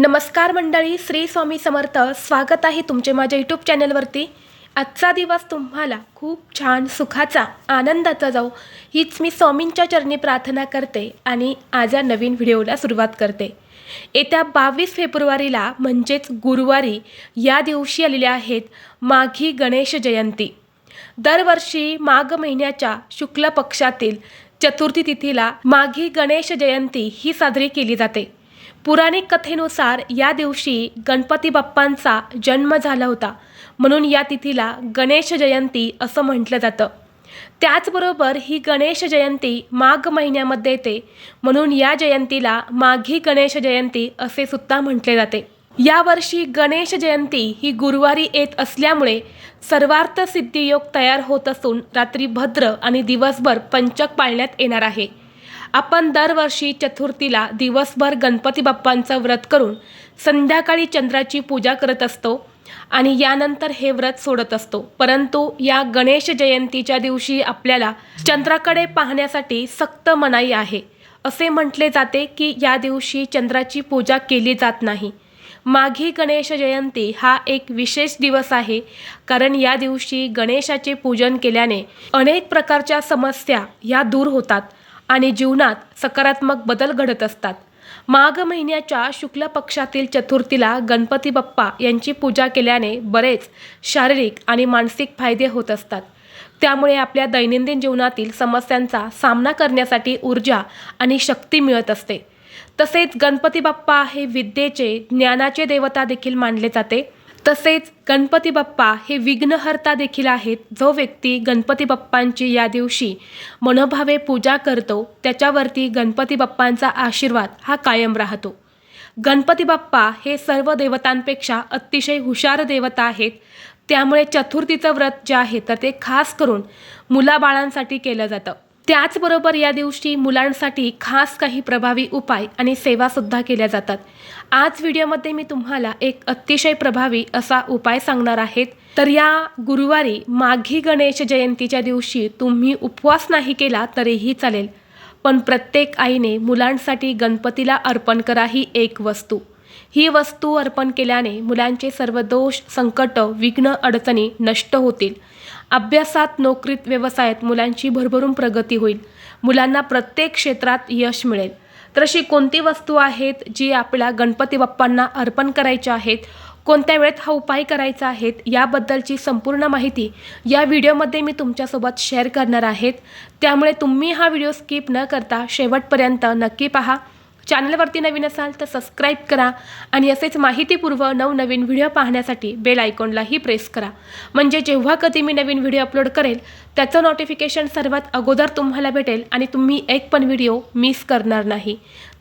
नमस्कार मंडळी श्री स्वामी समर्थ. स्वागत आहे तुमचे माझ्या यूट्यूब चॅनलवरती आजचा दिवस तुम्हाला खूप छान सुखाचा आनंदाचा जाऊ हीच मी स्वामींच्या चरणी प्रार्थना करते आणि आज या नवीन व्हिडिओला सुरुवात करते. येत्या बावीस फेब्रुवारीला म्हणजेच गुरुवारी या दिवशी आलेल्या आहेत माघी गणेश जयंती. दरवर्षी माघ महिन्याच्या शुक्ल पक्षातील चतुर्थी तिथीला माघी गणेश जयंती ही साजरी केली जाते. पुराणिक कथेनुसार या दिवशी गणपती बाप्पांचा जन्म झाला होता. म्हणून या तिथीला गणेश जयंती असं म्हटलं जातं. त्याचबरोबर ही गणेश जयंती माघ महिन्यामध्ये येते. म्हणून या जयंतीला माघी गणेश जयंती असे सुद्धा म्हटले जाते. यावर्षी गणेश जयंती ही गुरुवारी येत असल्यामुळे सर्वार्थ सिद्धियोग तयार होत असून रात्री भद्र आणि दिवसभर पंचक पाळण्यात येणार आहे. आपण दरवर्षी चतुर्थीला दिवसभर गणपती बाप्पांचं व्रत करून संध्याकाळी चंद्राची पूजा करत असतो आणि यानंतर हे व्रत सोडत असतो. परंतु या गणेश जयंतीच्या दिवशी आपल्याला चंद्राकडे पाहण्यासाठी सक्त मनाई आहे. असे म्हटले जाते की या दिवशी चंद्राची पूजा केली जात नाही. माघी गणेश जयंती हा एक विशेष दिवस आहे. कारण या दिवशी गणेशाचे पूजन केल्याने अनेक प्रकारच्या समस्या या दूर होतात. आणि जीवनात सकारात्मक बदल घडत असतात. माघ महिन्याच्या शुक्ल पक्षातील चतुर्थीला गणपती बाप्पा यांची पूजा केल्याने बरेच शारीरिक आणि मानसिक फायदे होत असतात. त्यामुळे आपल्या दैनंदिन जीवनातील समस्यांचा सामना करण्यासाठी ऊर्जा आणि शक्ती मिळत असते. तसेच गणपती बाप्पा हे विद्येचे ज्ञानाचे देवता देखील मानले जाते. तसेच गणपती बाप्पा हे विघ्नहर्ता देखील आहेत. जो व्यक्ती गणपती बाप्पांची या दिवशी मनोभावे पूजा करतो त्याच्यावरती गणपती बाप्पांचा आशीर्वाद हा कायम राहतो. गणपती बाप्पा हे सर्व देवतांपेक्षा अतिशय हुशार देवता आहेत. त्यामुळे चतुर्थीचं व्रत जे आहे तर ते खास करून मुलाबाळांसाठी केलं जातं. त्याचबरोबर या दिवशी मुलांसाठी खास काही प्रभावी उपाय आणि सेवासुद्धा केल्या जातात. आज व्हिडिओमध्ये मी तुम्हाला एक अतिशय प्रभावी असा उपाय सांगणार आहेत. तर या गुरुवारी माघी गणेश जयंतीच्या दिवशी तुम्ही उपवास नाही केला तरीही चालेल. पण प्रत्येक आईने मुलांसाठी गणपतीला अर्पण करा ही एक वस्तू. ही वस्तू अर्पण केल्याने मुलांचे सर्व दोष संकट विघ्न अडचणी नष्ट होतील. अभ्यासात नोकरीत व्यवसायात मुलांची भरभरून प्रगती होईल. मुलांना प्रत्येक क्षेत्रात यश मिळेल. तर अशी कोणती वस्तू आहेत जी आपल्या गणपती बाप्पांना अर्पण करायच्या आहेत? कोणत्या वेळेत हा उपाय करायचा आहेत? याबद्दलची संपूर्ण माहिती या व्हिडिओमध्ये मी तुमच्यासोबत शेअर करणार आहेत. त्यामुळे तुम्ही हा व्हिडिओ स्किप न करता शेवटपर्यंत नक्की पहा. चॅनलवरती नवीन असाल तर सबस्क्राईब करा आणि असेच माहितीपूर्व नवनवीन व्हिडिओ पाहण्यासाठी बेल आयकॉनलाही प्रेस करा. म्हणजे जेव्हा कधी मी नवीन व्हिडिओ अपलोड करेल त्याचं नोटिफिकेशन सर्वात अगोदर तुम्हाला भेटेल आणि तुम्ही एक पण व्हिडिओ मिस करणार नाही.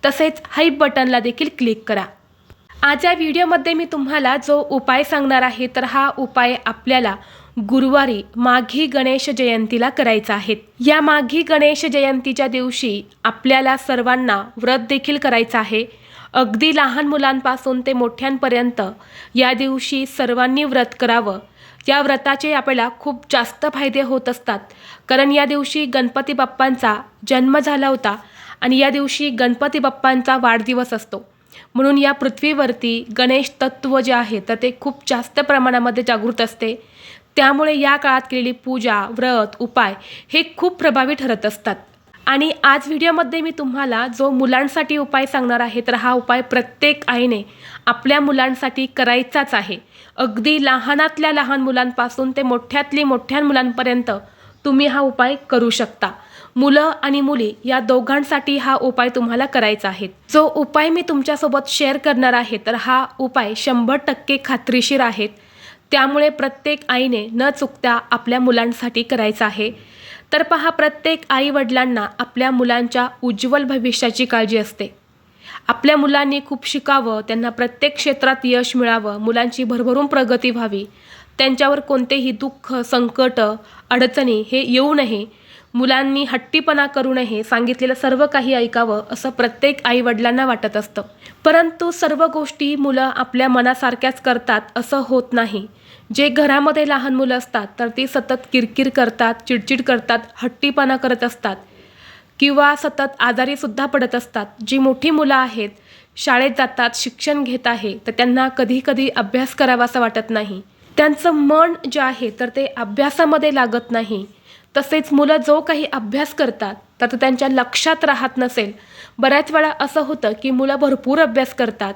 तसेच हाईप बटनला देखील क्लिक करा. आज या व्हिडिओमध्ये मी तुम्हाला जो उपाय सांगणार आहे तर हा उपाय आपल्याला गुरुवारी माघी गणेश जयंतीला करायचा आहे. या माघी गणेश जयंतीच्या दिवशी आपल्याला सर्वांना व्रत देखील करायचं आहे. अगदी लहान मुलांपासून ते मोठ्यांपर्यंत या दिवशी सर्वांनी व्रत करावं. या व्रताचे आपल्याला खूप जास्त फायदे होत असतात. कारण या दिवशी गणपती बाप्पांचा जन्म झाला होता आणि या दिवशी गणपती बाप्पांचा वाढदिवस असतो. म्हणून या पृथ्वीवरती गणेश तत्त्व जे आहे तर ते खूप जास्त प्रमाणामध्ये जागृत असते. त्यामुळे या काळात केलेली पूजा व्रत उपाय हे खूप प्रभावी ठरत असतात. आणि आज व्हिडिओमध्ये मी तुम्हाला जो मुलांसाठी उपाय सांगणार आहे तर हा उपाय प्रत्येक आईने आपल्या मुलांसाठी करायचाच आहे. अगदी लहानातल्या लहान मुलांपासून ते मोठ्यातली मोठ्या मुलांपर्यंत तुम्ही हा उपाय करू शकता. मुलं आणि मुली या दोघांसाठी हा उपाय तुम्हाला करायचा आहे. जो उपाय मी तुमच्यासोबत शेअर करणार आहे तर हा उपाय शंभर टक्के खात्रीशीर आहेत त्यामुळे प्रत्येक आईने न चुकता आपल्या मुलांसाठी करायचं आहे. तर पहा प्रत्येक आई वडिलांना आपल्या मुलांच्या उज्ज्वल भविष्याची काळजी असते. आपल्या मुलांनी खूप शिकावं त्यांना प्रत्येक क्षेत्रात यश मिळावं मुलांची भरभरून प्रगती व्हावी त्यांच्यावर कोणतेही दुःख संकट अडचणी हे येऊ नये मुलांनी हट्टीपणा करू नये सांगितलेलं सर्व काही ऐकावं असं प्रत्येक आई वडिलांना वाटत असतं. परंतु सर्व गोष्टी मुलं आपल्या मनासारख्याच करतात असं होत नाही. जे घरामध्ये लहान मुलं असतात तर ती सतत किरकिर करतात चिडचिड करतात हट्टीपणा करत असतात. किंवा सतत आजारीसुद्धा पडत असतात. जी मोठी मुलं आहेत शाळेत जातात शिक्षण घेत आहे तर त्यांना कधी कधी अभ्यास करावासा वाटत नाही. त्यांचं मन जे आहे तर ते अभ्यासामध्ये लागत नाही. तसेच मुलं जो काही अभ्यास करतात तर तो त्यांच्या लक्षात राहत नसेल. बऱ्याच वेळा असं होतं की मुलं भरपूर अभ्यास करतात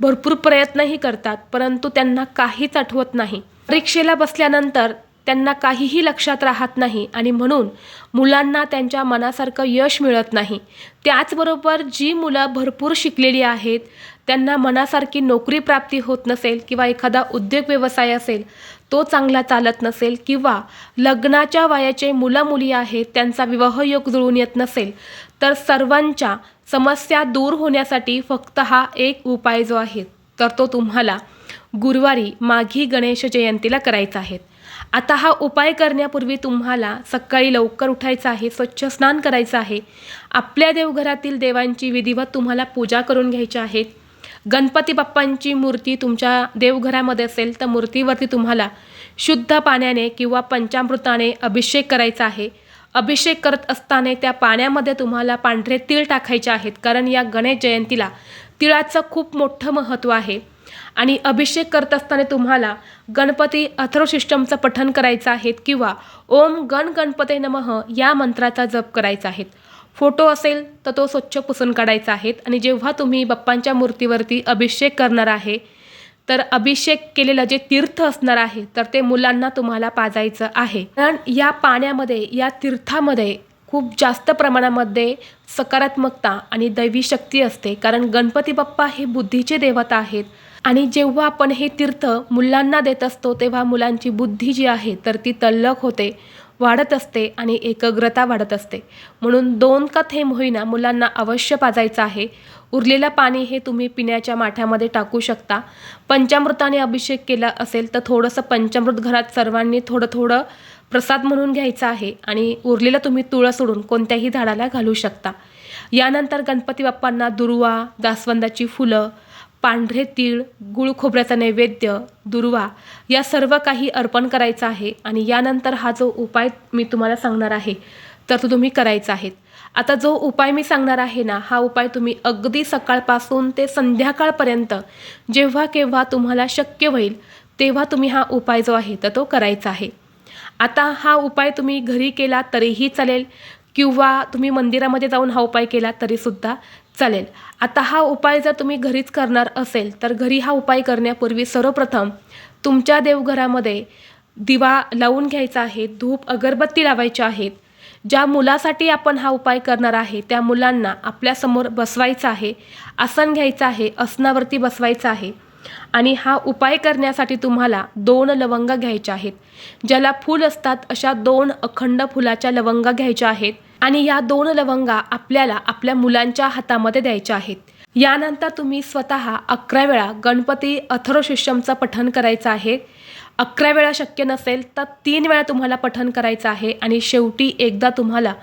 भरपूर प्रयत्नही करतात परंतु त्यांना काहीच आठवत नाही. परीक्षेला बसल्यानंतर त्यांना काहीही लक्षात राहत नाही आणि म्हणून मुलांना त्यांच्या मनासारखं यश मिळत नाही. त्याचबरोबर जी मुलं भरपूर शिकलेली आहेत त्यांना मनासारखी नोकरी प्राप्ती होत नसेल किंवा एखादा उद्योग व्यवसाय असेल तो चांगला चालत नसेल किंवा लग्नाच्या वयाचे मुलं मुली आहेत त्यांचा विवाहयोग जुळून येत नसेल तर सर्वांच्या समस्या दूर होण्यासाठी फक्त हा एक उपाय जो आहे तर तो तुम्हाला गुरुवारी माघी गणेश जयंतीला करायचा आहे. आता हा उपाय करण्यापूर्वी तुम्हाला सकाळी लवकर उठायचं आहे स्वच्छ स्नान करायचं आहे. आपल्या देवघरातील देवांची विधिवत तुम्हाला पूजा करून घ्यायची आहे. गणपती बाप्पांची मूर्ती तुमच्या देवघरामध्ये असेल तर मूर्तीवरती तुम्हाला शुद्ध पाण्याने किंवा पंचामृताने अभिषेक करायचा आहे. अभिषेक करत असताना त्या पाण्यामध्ये तुम्हाला पांढरे तीळ टाकायचे आहेत. कारण या गणेश जयंतीला तिळाचं खूप मोठं महत्त्व आहे. आणि अभिषेक करत असताना तुम्हाला गणपती अथर्वशिष्टमचं पठण करायचं आहे किंवा ओम गण गणपते नमः या मंत्राचा जप करायचा आहे. फोटो असेल तर तो स्वच्छ पुसून काढायचा आहे. आणि जेव्हा तुम्ही बाप्पांच्या मूर्तीवरती अभिषेक करणार आहे तर अभिषेक केलेलं जे तीर्थ असणार आहे तर ते मुलांना तुम्हाला पाजायचं आहे. कारण या पाण्यामध्ये या तीर्थामध्ये खूप जास्त प्रमाणामध्ये सकारात्मकता आणि दैवी शक्ती असते. कारण गणपती बाप्पा हे बुद्धीचे देवता आहेत. आणि जेव्हा आपण हे तीर्थ मुलांना देत असतो तेव्हा मुलांची बुद्धी जी आहे तर ती तल्लख होते. वाढत असते आणि एकाग्रता वाढत असते. म्हणून दोन का थेंब होईना मुलांना अवश्य पाजायचं आहे. उरलेलं पाणी हे तुम्ही पिण्याच्या माठ्यामध्ये टाकू शकता. पंचामृताने अभिषेक केला असेल तर थोडंसं पंचामृत घरात सर्वांनी थोडं थोडं प्रसाद म्हणून घ्यायचा आहे आणि उरलेलं तुम्ही तुळं सोडून कोणत्याही झाडाला घालू शकता. यानंतर गणपती बाप्पांना दुर्वा जास्वंदाची फुलं पांढरे तीळ गुळ खोबऱ्याचा नैवेद्य दुर्वा या सर्व काही अर्पण करायचं आहे आणि यानंतर हा जो उपाय मी तुम्हाला सांगणार आहे तर तो तुम्ही करायचा आहे. आता जो उपाय मी सांगणार आहे ना हा उपाय तुम्ही अगदी सकाळपासून ते संध्याकाळपर्यंत जेव्हा केव्हा तुम्हाला शक्य होईल तेव्हा तुम्ही हा उपाय जो आहे तर तो करायचा आहे. आता हा उपाय तुम्ही घरी केला तरीही चालेल किंवा तुम्ही मंदिरामध्ये जाऊन हा उपाय केला तरीसुद्धा चालेल. आता हा उपाय जर तुम्ही घरीच करणार असेल तर घरी हा उपाय करण्यापूर्वी सर्वप्रथम तुमच्या देवघरामध्ये दिवा लावून घ्यायचा आहे धूप अगरबत्ती लावायची आहेत ज्या मुलासाठी आपण हा उपाय करणार आहे त्या मुलांना आपल्यासमोर बसवायचं आहे आसन घ्यायचं आहे आसनावरती बसवायचं आहे. आणि हा उपाय करण्यासाठी तुम्हाला दोन लवंगा घ्यायच्या आहेत. ज्याला फूल असतात अशा दोन अखंड फुलाच्या लवंगा घ्यायच्या आहेत. आणि या दोन लवंगा आपल्याला आपल्या मुलांच्या हातामध्ये द्यायच्या आहेत. यानंतर तुम्ही स्वतः अकरा वेळा गणपती अथर्वशिष्यमचं पठण करायचं आहे. अकरा वेळा शक्य नसेल तर तीन वेळा तुम्हाला पठण करायचं आहे आणि शेवटी एकदा तुम्हाला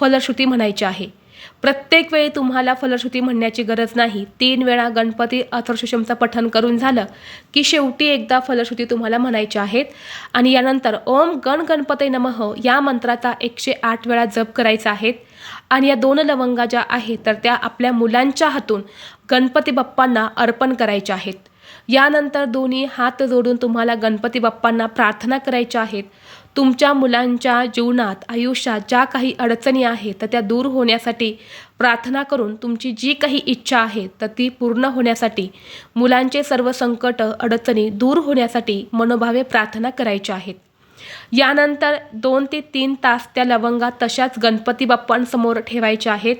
फलश्रुती म्हणायची आहे. प्रत्येक वेळी तुम्हाला फलश्रुती म्हणण्याची गरज नाही. तीन वेळा गणपती अथर्षशमचं पठन करून झालं की शेवटी एकदा फलश्रुती तुम्हाला म्हणायच्या आहेत. आणि यानंतर ओम गण गणपते नमः या मंत्राचा एकशे आठ वेळा जप करायचा आहे. आणि या दोन लवंगा ज्या आहेत तर त्या आपल्या मुलांच्या हातून गणपती बाप्पांना अर्पण करायच्या आहेत. यानंतर दोन्ही हात जोडून तुम्हाला गणपती बाप्पांना प्रार्थना करायच्या आहेत. तुमच्या मुलांच्या जीवनात आयुष्यात ज्या काही अडचणी आहेत तर त्या दूर होण्यासाठी प्रार्थना करून तुमची जी काही इच्छा आहे तर ती पूर्ण होण्यासाठी मुलांचे सर्व संकट अडचणी दूर होण्यासाठी मनोभावे प्रार्थना करायच्या आहेत. यानंतर दोन ते तीन तास त्या लवंगा तशाच गणपती बाप्पांसमोर ठेवायच्या आहेत.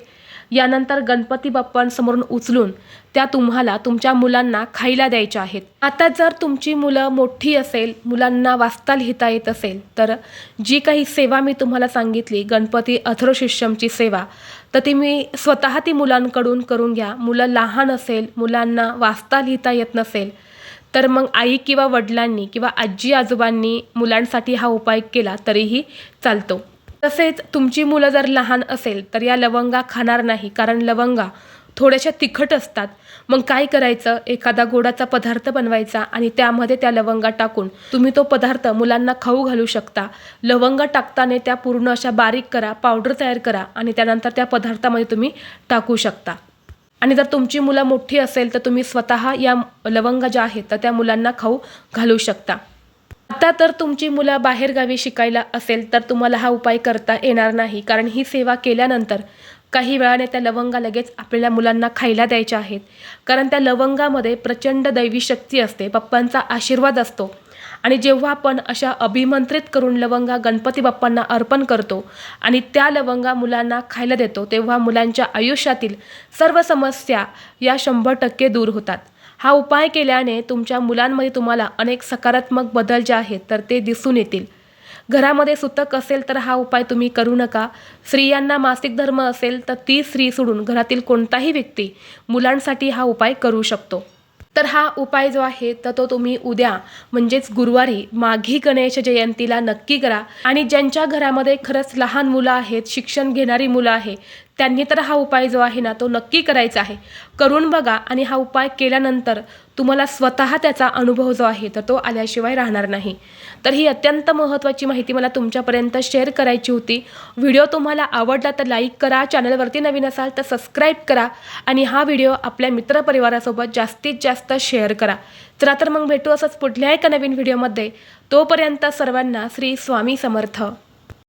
यानंतर गणपती बाप्पांसमोरून उचलून त्या तुम्हाला तुमच्या मुलांना खायला द्यायच्या आहेत. आता जर तुमची मुलं मोठी असेल मुलांना वाचता लिहिता येत असेल तर जी काही सेवा मी तुम्हाला सांगितली गणपती अथर्वशिष्यमची सेवा तर ती मी स्वतः ती मुलांकडून करून घ्या. मुलं लहान असेल मुलांना वाचता लिहिता येत नसेल तर मग आई किंवा वडिलांनी किंवा आजी आजोबांनी मुलांसाठी हा उपाय केला तरीही चालतो. तसेच तुमची मुलं जर लहान असेल तर या लवंगा खाणार नाही. कारण लवंगा थोड्याशा तिखट असतात. मग काय करायचं? एखादा गोडाचा पदार्थ बनवायचा आणि त्यामध्ये त्या लवंगा टाकून तुम्ही तो पदार्थ मुलांना खाऊ घालू शकता. लवंगा टाकताना त्या पूर्ण अशा बारीक करा पावडर तयार करा आणि त्यानंतर त्या पदार्थामध्ये तुम्ही टाकू शकता. आणि जर तुमची मुलं मोठी असेल तर तुम्ही स्वतः या लवंगा ज्या आहेत तर त्या मुलांना खाऊ घालू शकता. आता तर तुमची मुलं बाहेरगावी शिकायला असेल तर तुम्हाला हा उपाय करता येणार नाही. कारण ही सेवा केल्यानंतर काही वेळाने त्या लवंगा लगेच आपल्याला मुलांना खायला द्यायच्या आहेत. कारण त्या लवंगामध्ये प्रचंड दैवी शक्ती असते पप्पांचा आशीर्वाद असतो. आणि जेव्हा आपण अशा अभिमंत्रित करून लवंगा गणपती बाप्पांना अर्पण करतो आणि त्या लवंगा मुलांना खायला देतो तेव्हा मुलांच्या आयुष्यातील सर्व समस्या या शंभर टक्के दूर होतात. हा उपाय केल्याने तुमच्या मुलांमध्ये तुम्हाला अनेक सकारात्मक बदल जे आहेत तर ते दिसून येतील. घरामध्ये सुतक असेल तर हा उपाय तुम्ही करू नका. स्त्रियांना मासिक धर्म असेल तर ती स्त्री सोडून घरातील कोणताही व्यक्ती मुलांसाठी हा उपाय करू शकतो. तर हा उपाय जो आहे तर तो तुम्ही उद्या म्हणजेच गुरुवारी माघी गणेश जयंतीला नक्की करा. आणि ज्यांच्या घरामध्ये खरंच लहान मुलं आहेत शिक्षण घेणारी मुलं आहे त्यांनी तर हा उपाय जो आहे ना तो नक्की करायचा आहे. करून बघा आणि हा उपाय केल्यानंतर तुम्हाला स्वतः त्याचा अनुभव जो आहे तर तो आल्याशिवाय राहणार नाही. तर ही अत्यंत महत्त्वाची माहिती मला तुमच्यापर्यंत शेअर करायची होती. व्हिडिओ तुम्हाला आवडला तर लाईक करा चॅनलवरती नवीन असाल तर सबस्क्राईब करा आणि हा व्हिडिओ आपल्या मित्रपरिवारासोबत जास्तीत जास्त शेअर करा. चला तर मग भेटू असंच पुढल्या एका नवीन व्हिडिओमध्ये. तोपर्यंत सर्वांना श्री स्वामी समर्थ.